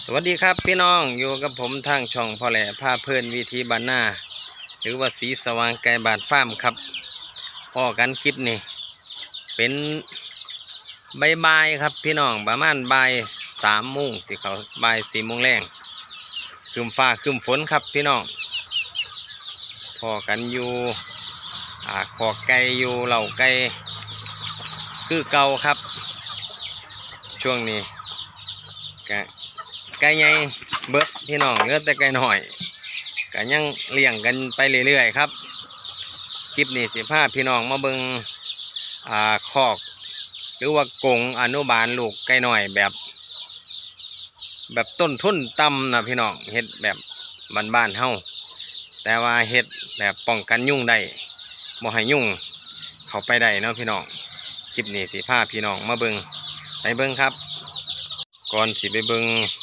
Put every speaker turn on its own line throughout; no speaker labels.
สวัสดีครับพี่น้องอยู่กับผมทางช่องพ่อแหล่พาเพลินวิธีบานนาหรือว่าสีสว่างไกลบานฟาร์มครับพอกันคลิปนี่เป็นบายบครับพี่น้องประมาณใบสามโมงสิเขาใบสี่โมงแรงคืมฟ้าคืมฝนครับพี่น้องพอกันอยู่อ่าขอกไก่อยู่เหล่าไก่คือเก่าครับ ช่วงนี้กะ ไก่ใหญ่เบิดพี่น้องเลือแต่ไก่หน่อยก็ยังเลี้ยงกันไปเรื่อยๆครับ คลิปนี้สิพาพี่น้องมาเบิงอ่าคอก หรือว่ากงอนุบาลลูกไก่หน่อยแบบ แบบต้นทุนต่ำนะพี่น้องเฮ็ดแบบบ้านๆเฮาแต่ว่าเฮ็ดแบบป้องกันยุ่งได้บ่ให้ยุ่งเข้าไปได้เนาะพี่น้องคลิปนี้สิพาพี่น้องมาเบิงไปเบิงครับ ก่อนสิไปเบิงอ่า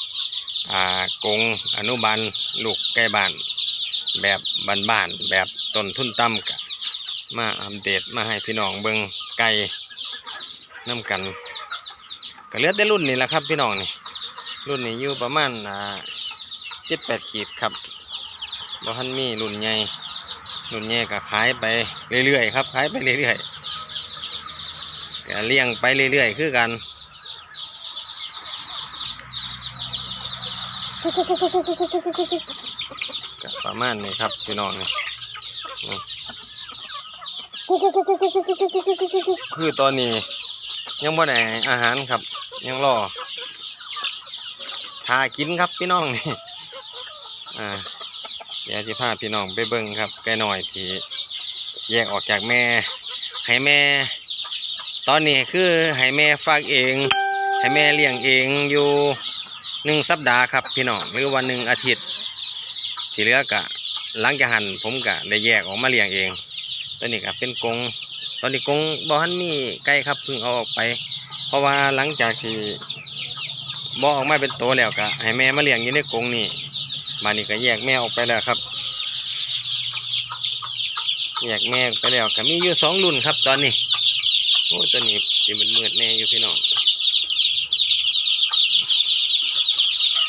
กงอนุบาลลูกไก่บ้าน แบบบ้านๆแบบต้นทุนต่ำกะมาอัปเดตมาให้พี่น้องเบิงไก่น้ำกันก็เลือแต่รุ่นนี้แหละครับพี่น้องนี่รุ่นนี้อยู่ประมาณอ่าเจ็ดแปดขีดครับบ่ทันมีรุ่นใหญ่รุ่นใหญ่ก็ขายไปเรื่อยๆครับขายไปเรื่อยๆก็เลี้ยงไปเรื่อยๆคือกัน ก็ประมาณนี้ครับพี่น้องนี่คือตอนนี้ ยังบ่ได้อาหารครับ ยังรอทากินครับพี่น้องนี่อ่าเดี๋ยวจะพาพี่น้องไปเบิ่งครับไก่หน่อยที่แยกออกจากแม่ให้แม่ ตอนนี้คือให้แม่ฝากเอง ให้แม่เลี้ยงเองอยู่ หนึ่งสัปดาห์ครับพี่น้องหรือวันหนึ่งอาทิตย์ ที่เหลือกะหลังจากหันผมกะได้แยกออกมาเลี้ยงเองตอนนี้ก็เป็นกรงตอนนี้กรงบ่ทันมีไก่ครับเพิ่งเอาออกไป เพราะว่าหลังจากที่บ่ออกมาเป็นโตวแล้วก็ให้แม่มาเลี้ยงอยู่ในกรงนี่มานี่ก็แยกแม่ออกไปแล้วครับ แยกแม่ไปแล้วก็มีอยู่สองรุ่นครับ ตอนนี้โอ้ตัวนี้สิมันมืดแน่อยู่พี่น้อง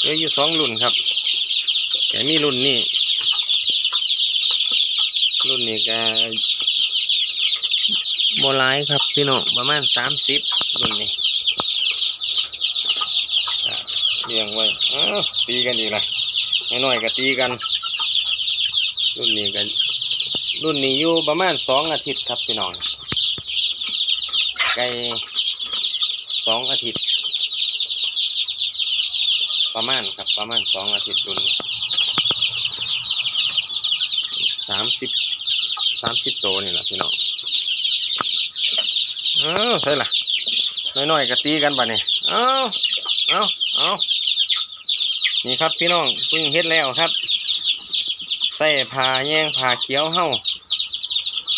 เหลืออยู่สองรุ่นครับแต่มีรุ่นนี้รุ่นนี้ก็โบหลายครับพี่น้องประมาณสามสิบรุ่นนี้เลี้ยงไว้ตีกันอีกละน้อยๆก็ตีกัน รุ่นนี้กัน รุ่นนี้อยู่ประมาณสองอาทิตย์ครับพี่น้องไก่สองอาทิตย์ ประมาณครับประมาณสองอาทิตย์รุ่นสามสิบสามสิบโตวนี่แหละพี่น้องเอ้าใช่ละน้อยๆก็ตีกันบ่เนี่ยเอ้าเอ้าเอ้านี่ครับพี่น้องเพิ่งเฮ็ดแล้วครับ ใส่ผาแยงผาเขียวเฮ้า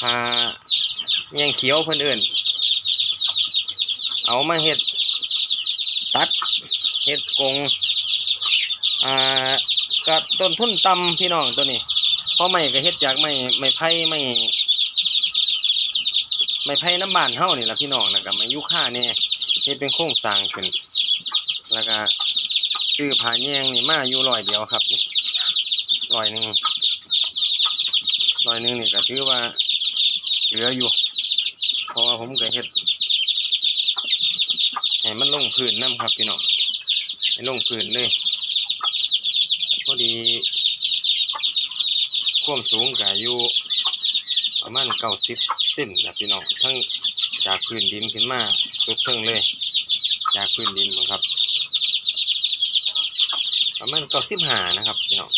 ผาแยงเขียวเพิ่นอื่น เอามาเฮ็ดตัดเฮ็ดกง อ่าก็ต้นทุนต่ำพี่น้องตัวนี้เพราะไม่ก็เฮ็ดจากไม่ไม่ไผ่ไม่ไม่ไผ่น้ำบานเฮานี่ล่ะพี่น้องแล้วก็มายุค่าเนี่ยเฮ็ดเป็นโครงสร้างขึ้น แล้วก็ซื้อผาแยงนี่มาอยู่ร้อยเดียวครับนี่ร้อยหนึ่งร้อยหนึ่งนี่ก็ถือว่าเหลืออยู่ เพราะว่าผมก็เฮ็ดให้มันลงพื้นน้ำครับพี่น้องให้ลงพื้นเลย พอดีความสูงก็อยู่ประมาณเก้าสิบเซนนะพี่น้องทั้งจากพื้นดินขึ้นมาสุดเทิงเลย จากพื้นดินมั้งครับ ประมาณเก้าสิบห้านะครับพี่น้อง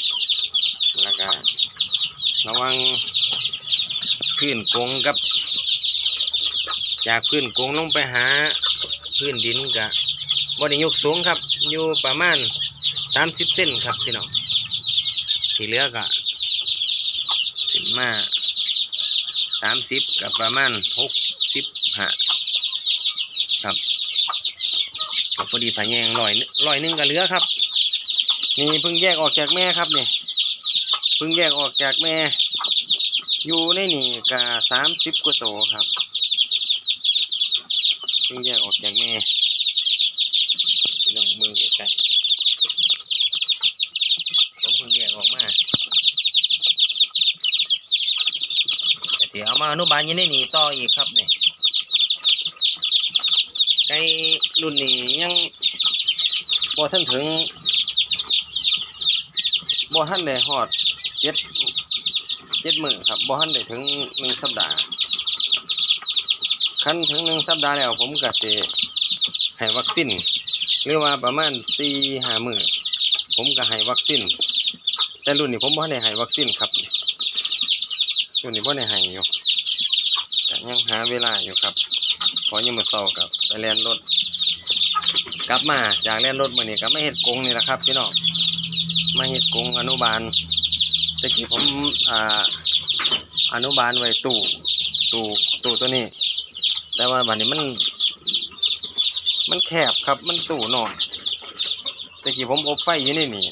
แล้วก็ระวังพื้นกงกับ จากพื้นกงลงไปหาพื้นดินกับบริยกสูงครับ อยู่ประมาณ สามสิบเซนครับพี่น้องที่เหลือก็ขึ้นมาสามสิบกับประมาณหกสิบห้าครับก็พอดีผาแยงลอยลอยนึงก็เหลือครับ นี่เพิ่งแยกออกจากแม่ครับเนี่ยเพิ่งแยกออกจากแม่ อยู่ในนี่ก็สามสิบกว่าโตครับเพิ่งแยกออกจากแม่พี่น้องเมืองใกล้ๆ อนุบาลยังได้หนีต่ออีกครับเนี่ยไก่รุ่นนี้ยังบ่ทันถึงบ่ทันได้ฮอดเจ็ดเจ็ดหมื้อครับบ่ทันได้ถึงหนึ่งสัปดาห์คันถึงหนึ่งสัปดาห์แล้วผมก็สิให้วัคซีนหรือว่าประมาณสี่ห้าหมื้อผมก็ให้วัคซีนแต่รุ่นนี้ผมบ่ทันได้ให้วัคซีนครับรุ่นนี้บ่ได้ให้อยู่ ยังหาเวลาอยู่ครับเพอยังมาเศร้ากับไปเรียนรถ กลับมาจากเรียนรถมือนี้ก็ไมาเฮ็ดกงนี่แหละครับพี่น้องมาเฮ็ดกงอนุบาลตะกี้ผมอ่าอนุบาลไว้ตู้ตู้ตู้ตัวนี้ แต่ว่าบัดนี้มัน มันแคบครับมันตู้น้อยตะกี้ผมอบไฟอยู่นี่นี่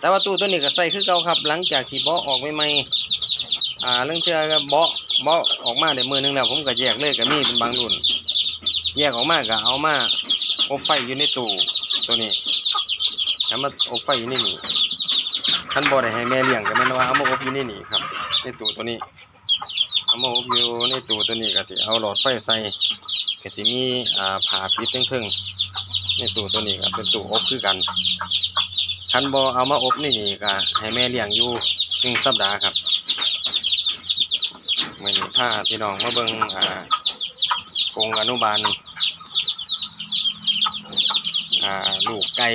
แต่ว่าตู้ตัวนี้ก็ใส่คือเก่าครับ หลังจากที่เบาะออกใหม่ๆอ่าเรื่องเชื่อก็เบาะ บาะออกมาได้มือหนึงแล้วผมก็แยกเลยก็มีเป็นบางรุ่น แยกออกมาก็เอามาอบไฟอยู่ในตู้ตัวนี้แล้วมาอบไฟอยู่ในนี่ท่านบอได้ให้แม่เลี้ยงก็แม่นว่าเอามาอบอยู่ในนี่ครับ ในตู้ตัวนี้เอามาอบอยู่ในตู้ตัวนี้ก็สิเอาหลอดไฟใส่ก็สิมีอ่าผ่าปิดเทึงๆในตู้ตัวนี้ก็เป็นตู้อบคือกันท่านบอเอามาอบนี่นี่ก็ให้แม่เลี้ยงอยู่หนึ่งสัปดาห์ครับ มื่อนี้าพี่น้องมาเบิ่งอ่ากรงอนุบาลอ่าลูกไก่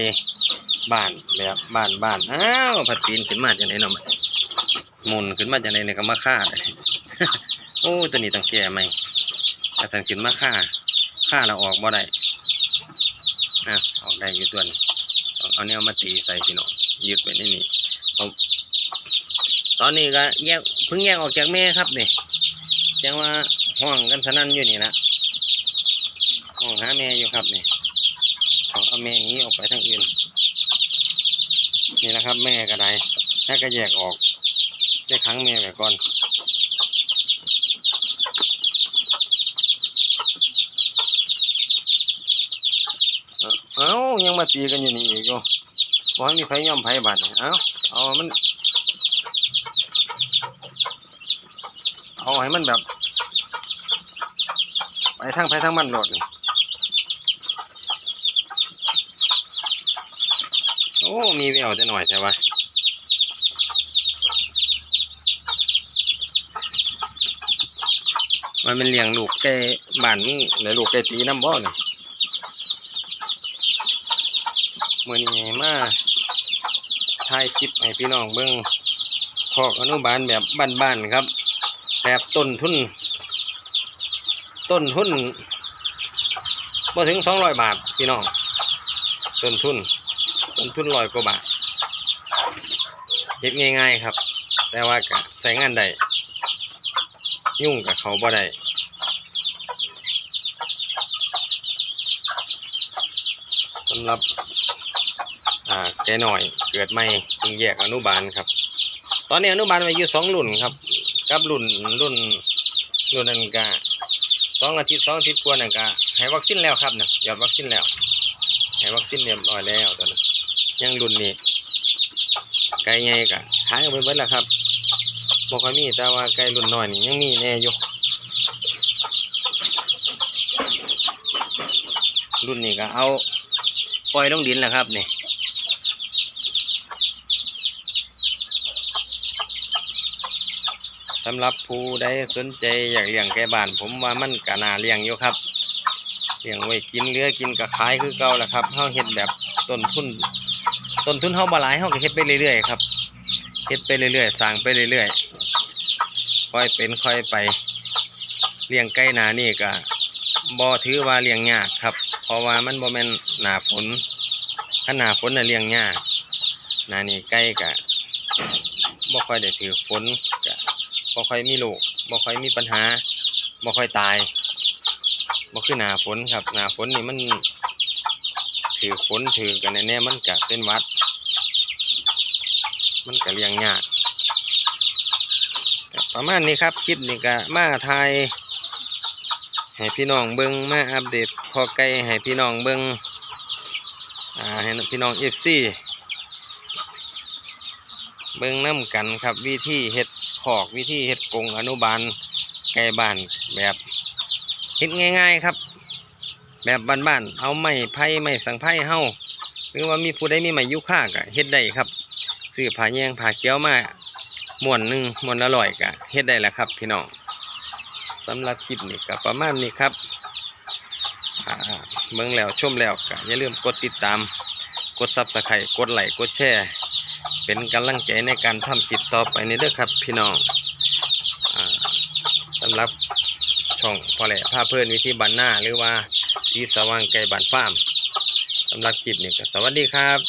บ้านแบบบ้านบ้านอ้าวผัดปีนขึ้นมาจากไหนเนาะหมุนขึ้นมาจากไหนเนี่ยก็มาฆ่าโอ้ตัวนี้ต้องแก่ไหมอาสันขึ้นมาฆ่าฆ่าเราออกบ่ได้อะออกได้อยู่ตัวนี้ต้องเอาแนวมาตีใส่พี่น้องยึดไว้ในนี่ผมต อนนี้ก็แยกเพิ่งแยกออกจากแม่ครับนี่จังว่าห้องกันสนั่นอยู่นี่นะห้องหาแม่อยู่ครับนี่เอาเอาแม่หนี้ออกไปทางอื่นนี่แหละครับ แม่ก็ได้ถ้าก็แยกออกได้ครั้งแม่ไว้ก่อนเอ้ายังมาตีกันอยู่นี่อีกอยู่บอกให้มีไฟย่อมไฟบาดนี่เอ้าเอามัน เอาให้มันแบบ ไปทางไปทางมันโหลดนี่โอ้ มีแววจะหน่อยใช่ปะมันเป็นเลี้ยงลูกแก่บ้านมึงหรือลูกแก่ตีน้ำบ่อนี่มื่อนี้มาถ่ายคลิปให้พี่น้องเบิ่งคอกอนุบาลแบบบ้านๆครับ แบบต้นทุน ต้นทุนบ่ถึงสองร้อยบาทพี่น้องต้นทุนต้นทุนร้อยกว่าบาทเฮ็ดง่ายๆครับ แต่ว่าก็ใช้งานได้ยุ่งกับเขาบ่ได้สำหรับอ่าแกหน่อยเกิดใหม่เพิ่งแยกอนุบาลครับ ตอนนี้อนุบาลไว้อยู่สองรุ่นครับ กับรุ่นรุ่นรุ่นนั้นก็สองอาทิตย์สองอาทิตย์กว่านั่นก็ให้วัคซีนแล้วครับเนี่ยหยอดวัคซีนแล้วให้วัคซีนเรียบร้อยแล้วตอนนั้นยังรุ่นนี้ไก่ใหญ่กะขายออกไปเบิดแล้วครับบ่ค่อยมีแต่ว่าไก่รุ่นน้อยนี่ยังมีแน่อยู่รุ่นนี้ก็เอาปล่อยลงดินแล้วครับนี่ สำหรับผู้ใดสนใจอยากเลี้ยงไก่บ้าน ผมว่ามันก็น่าเลี้ยงอยู่ครับเลี้ยงไว้กินเลือกินก็ขายคือเก่าแหละครับเฮาเฮ็ดแบบต้นทุนต้นทุนเฮาบ่หลายเฮาก็เฮ็ดไปเรื่อยๆครับเฮ็ดไปเรื่อยๆสร้างไปเรื่อยๆค่อยเป็นค่อยไปเลี้ยงไก่หนานี่ก็บ่ถือว่าเลี้ยงยากครับ เพราะว่ามันบ่แม่นหนาฝนถ้าหนาฝนน่ะเลี้ยงยากนานี่ไก่ก็บ่ค่อยได้ถือฝนก็ บ่ค่อยมีลูกบ่ค่อยมีปัญหาบ่ค่อยตายบ่คือหนาฝนครับหนาฝนนี่มันถือฝนถือกันแน่ๆมันก็เป็นวัด มันก็เลี้ยงยากประมาณนี้ครับคลิปนี้ก็มาไทยให้พี่น้องเบิงมาอัปเดตพอไก่ให้พี่น้องเบิงอ่าให้พี่น้องเอฟซีเบิ้งน้ำกันครับวิธีเฮ็ด ขอกวิธีเฮ็ดกรงอนุบาลไก่บ้านแบบเฮ็ดง่าย ๆครับ แบบบ้านๆเอาไม้ไผ่ไม้สังไผ่เฮาหรือว่ามีผู้ใดมีไม้ยุค่าก็เฮ็ดได้ครับซื้อผ้าแยงผ้าเขียวมาม้วนหนึ่งม้วนละร้อยก็เฮ็ดได้แล้วครับ พี่น้องสำหรับคลิปนี้ก็ประมาณนี้ครับเบิ่งแล้วชมแล้วก็อย่าลืมกดติดตาม กดซับสไครต์กดไลค์กดแชร์เป็นกำลังใจในการทำคลิปต่อไปนี้ด้อครับพี่น้องอสำหรับช่องพอแหละผ้าเพื่อนวิธีบันหน้าหรือว่าสีสว่างไก่บันฟาร์มสำหรับคลิปนี้ก็สวัสดีครับ